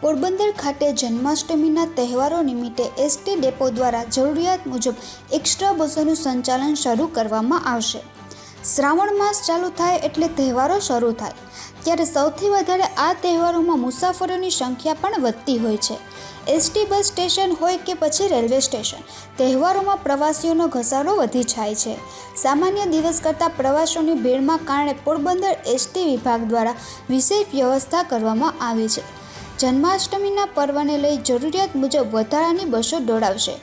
પોરબંદર ખાતે જન્માષ્ટમીના તહેવારો નિમિત્તે એસટી ડેપો દ્વારા જરૂરિયાત મુજબ એક્સ્ટ્રા બસોનું સંચાલન શરૂ કરવામાં આવશે. શ્રાવણ માસ ચાલુ થાય એટલે તહેવારો શરૂ થાય. ત્યારે સૌથી વધારે આ તહેવારોમાં મુસાફરોની સંખ્યા પણ વધતી હોય છે. એસટી બસ સ્ટેશન હોય કે પછી રેલવે સ્ટેશન, તહેવારોમાં પ્રવાસીઓનો ઘસારો વધી જાય છે. સામાન્ય દિવસ કરતાં પ્રવાસીઓની ભીડમાં કારણે પોરબંદર એસટી વિભાગ દ્વારા વિશેષ વ્યવસ્થા કરવામાં આવી છે. જન્માષ્ટમીના પર્વને લઈ જરૂરિયાત મુજબ વધારાની બસો દોડાવશે.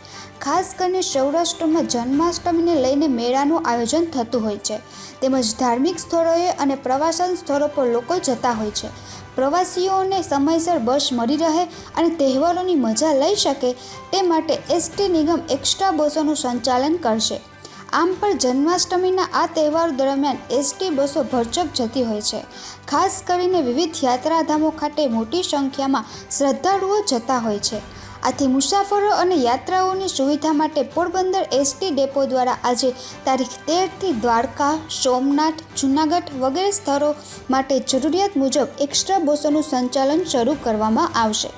ખાસ કરીને સૌરાષ્ટ્રમાં જન્માષ્ટમીને લઈને મેળાનું આયોજન થતું હોય છે. તેમજ ધાર્મિક સ્થળોએ અને પ્રવાસન સ્થળો પર લોકો જતા હોય છે. પ્રવાસીઓને સમયસર બસ મળી રહે અને તહેવારોની મજા લઈ શકે તે માટે એસટી નિગમ એક્સ્ટ્રા બસોનું સંચાલન કરશે. આમ પણ જન્માષ્ટમીના આ તહેવાર દરમિયાન એસટી બસો ભરચક જતી હોય છે. ખાસ કરીને વિવિધ યાત્રાધામો ખાતે મોટી સંખ્યામાં શ્રદ્ધાળુઓ જતા હોય છે. આથી મુસાફરો અને યાત્રાઓની સુવિધા માટે પોરબંદર એસટી ડેપો દ્વારા આજે તારીખ તેરથી દ્વારકા, સોમનાથ, જૂનાગઢ વગેરે સ્થળો માટે જરૂરિયાત મુજબ એક્સ્ટ્રા બસોનું સંચાલન શરૂ કરવામાં આવશે.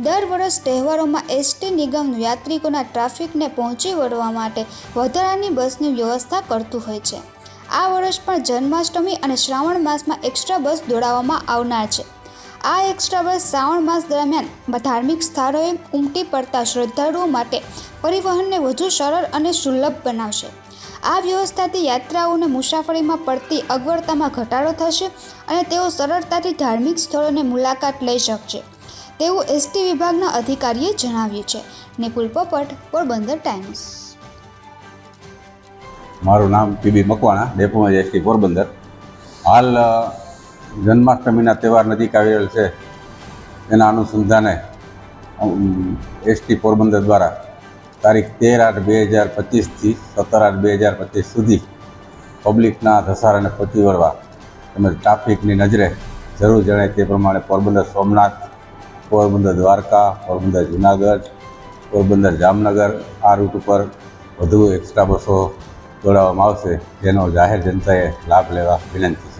દર વર્ષ તહેવારોમાં એસટી નિગમ યાત્રિકોના ટ્રાફિકને પહોંચી વળવા માટે વધારાની બસની વ્યવસ્થા કરતું હોય છે. આ વર્ષ પણ જન્માષ્ટમી અને શ્રાવણ માસમાં એક્સ્ટ્રા બસ દોડાવવામાં આવનાર છે. આ એક્સ્ટ્રા બસ શ્રાવણ માસ દરમિયાન ધાર્મિક સ્થળોએ ઉમટી પડતા શ્રદ્ધાળુઓ માટે પરિવહનને વધુ સરળ અને સુલભ બનાવશે. આ વ્યવસ્થાથી યાત્રાઓને મુસાફરીમાં પડતી અગવડતામાં ઘટાડો થશે અને તેઓ સરળતાથી ધાર્મિક સ્થળોની મુલાકાત લઈ શકશે. તેવું એસટી વિભાગના અધિકારીએ જણાવ્યું છે. નિપુલ પોપટ, પોરબંદર ટાઈમ્સ મારું નામ પીબી મકવાણા, ડેપોમાં એસટી પોરબંદર. હાલ જન્માષ્ટમીના તહેવાર નજીક આવી છે. એના અનુસંધાને એસટી પોરબંદર દ્વારા તારીખ તેર આઠ બે હજાર પચીસથી સત્તર આઠ બે હજાર પચીસ સુધી પબ્લિકના ધસારાને પહોંચી વળવા તેમજ ટ્રાફિકની નજરે જરૂર જણાય તે પ્રમાણે પોરબંદર સોમનાથ, પોરબંદર દ્વારકા, પોરબંદર જુનાગઢ, પોરબંદર જામનગર આ રૂટ ઉપર વધુ એક્સ્ટ્રા બસો દોડાવવામાં આવશે. જેનો જાહેર જનતાએ લાભ લેવા વિનંતી